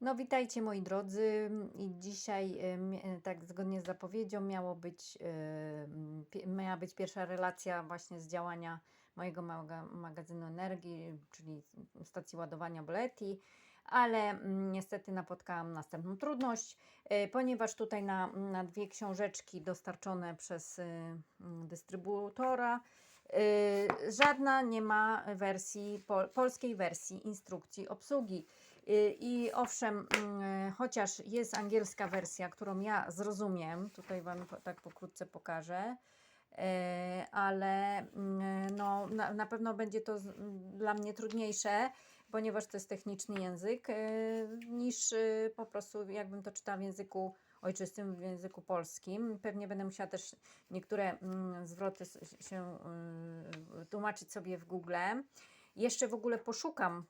No witajcie moi drodzy i dzisiaj mi- e, tak zgodnie z zapowiedzią miało być, pie- miała być pierwsza relacja właśnie z działania mojego maga- magazynu energii, czyli stacji ładowania Boleti, ale mm, niestety napotkałam następną trudność, ponieważ tutaj na, na dwie książeczki dostarczone przez mm, dystrybutora żadna nie ma wersji, pol, polskiej wersji instrukcji obsługi. Y, I owszem, mm, chociaż jest angielska wersja, którą ja zrozumiem, tutaj Wam tak pokrótce pokażę, e, ale mm, no, na, pewno będzie to dla mnie trudniejsze, ponieważ to jest techniczny język, niż po prostu jakbym to czytała w języku ojczystym, w języku polskim. Pewnie będę musiała też niektóre mm, zwroty się y, tłumaczyć sobie w Google. Jeszcze w ogóle poszukam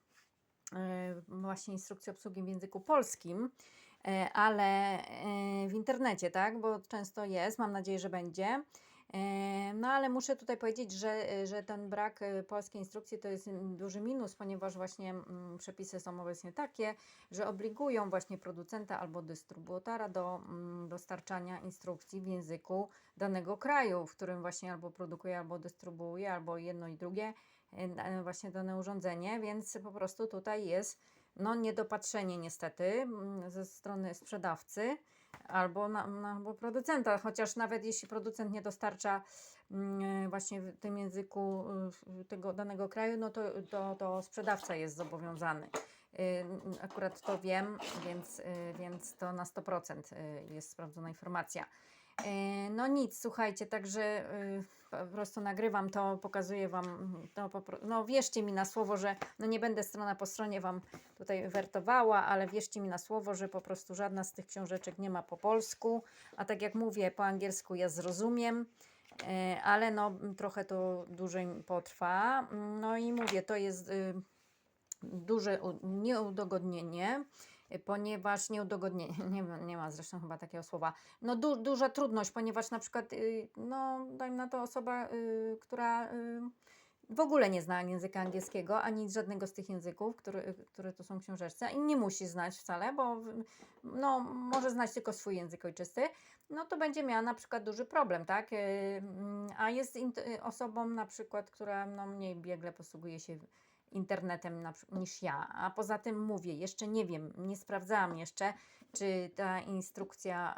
właśnie instrukcji obsługi w języku polskim, e, ale e, w internecie, tak, bo często jest, mam nadzieję, że będzie. E, No ale muszę tutaj powiedzieć, że, e, że ten brak e, polskiej instrukcji to jest duży minus, ponieważ właśnie mm, przepisy są obecnie takie, że obligują właśnie producenta albo dystrybutora do mm, dostarczania instrukcji w języku danego kraju, w którym właśnie albo produkuje, albo dystrybuuje, albo jedno i drugie e, właśnie dane urządzenie, więc po prostu tutaj jest no, niedopatrzenie niestety mm, ze strony sprzedawcy albo, na, albo producenta, chociaż nawet jeśli producent nie dostarcza mm, właśnie w tym języku y, tego danego kraju, no to, to, to sprzedawca jest zobowiązany. Y, Akurat to wiem, więc, y, więc to na 100% y, jest sprawdzona informacja. E, No nic, słuchajcie, także y, po prostu nagrywam to, pokazuję Wam, pro- no wierzcie mi na słowo, że no nie będę strona po stronie Wam tutaj wertowała, ale wierzcie mi na słowo, że po prostu żadna z tych książeczek nie ma po polsku, a tak jak mówię, po angielsku ja zrozumiem, e, ale no trochę to dłużej potrwa. No i mówię, to jest y, duże nieudogodnienie, ponieważ nieudogodnienie, nie, nie ma zresztą chyba takiego słowa, no du, duża trudność, ponieważ na przykład, y, no dajmy na to osoba, y, która y, w ogóle nie zna języka angielskiego, ani żadnego z tych języków, które, które tu są w książeczce i nie musi znać wcale, bo no, może znać tylko swój język ojczysty, no to będzie miała na przykład duży problem, tak? Y, mm, A jest y, osobą na przykład, która no, mniej biegle posługuje się internetem niż ja. A poza tym mówię, jeszcze nie wiem, nie sprawdzałam jeszcze, czy ta instrukcja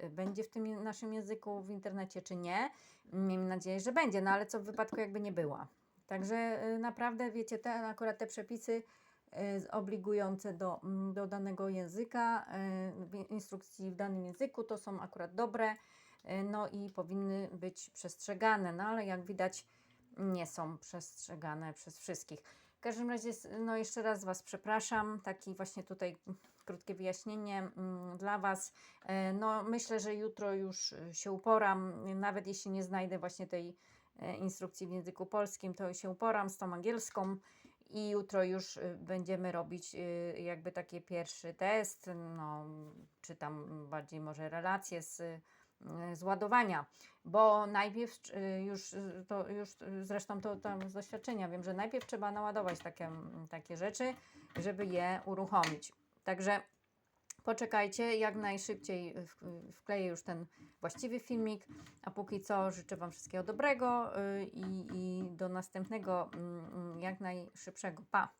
e, będzie w tym naszym języku w internecie, czy nie. Miejmy nadzieję, że będzie, no ale co w wypadku jakby nie była. Także e, naprawdę, wiecie, te, akurat te przepisy e, obligujące do, do danego języka, instrukcji w danym języku, to są akurat dobre, no i powinny być przestrzegane, no ale jak widać nie są przestrzegane przez wszystkich. W każdym razie, no jeszcze raz Was przepraszam, taki właśnie tutaj krótkie wyjaśnienie mm, dla Was. E, No myślę, że jutro już e, się uporam, nawet jeśli nie znajdę właśnie tej e, instrukcji w języku polskim, to się uporam z tą angielską i jutro już będziemy robić jakby taki pierwszy test, no, czy tam bardziej może relacje z, z ładowania, bo najpierw y, już y, to już zresztą to tam z doświadczenia wiem, że najpierw trzeba naładować takie, takie rzeczy, żeby je uruchomić. Także poczekajcie, jak najszybciej wkleję już ten właściwy filmik, a póki co życzę Wam wszystkiego dobrego i, i do następnego jak najszybszego. Pa!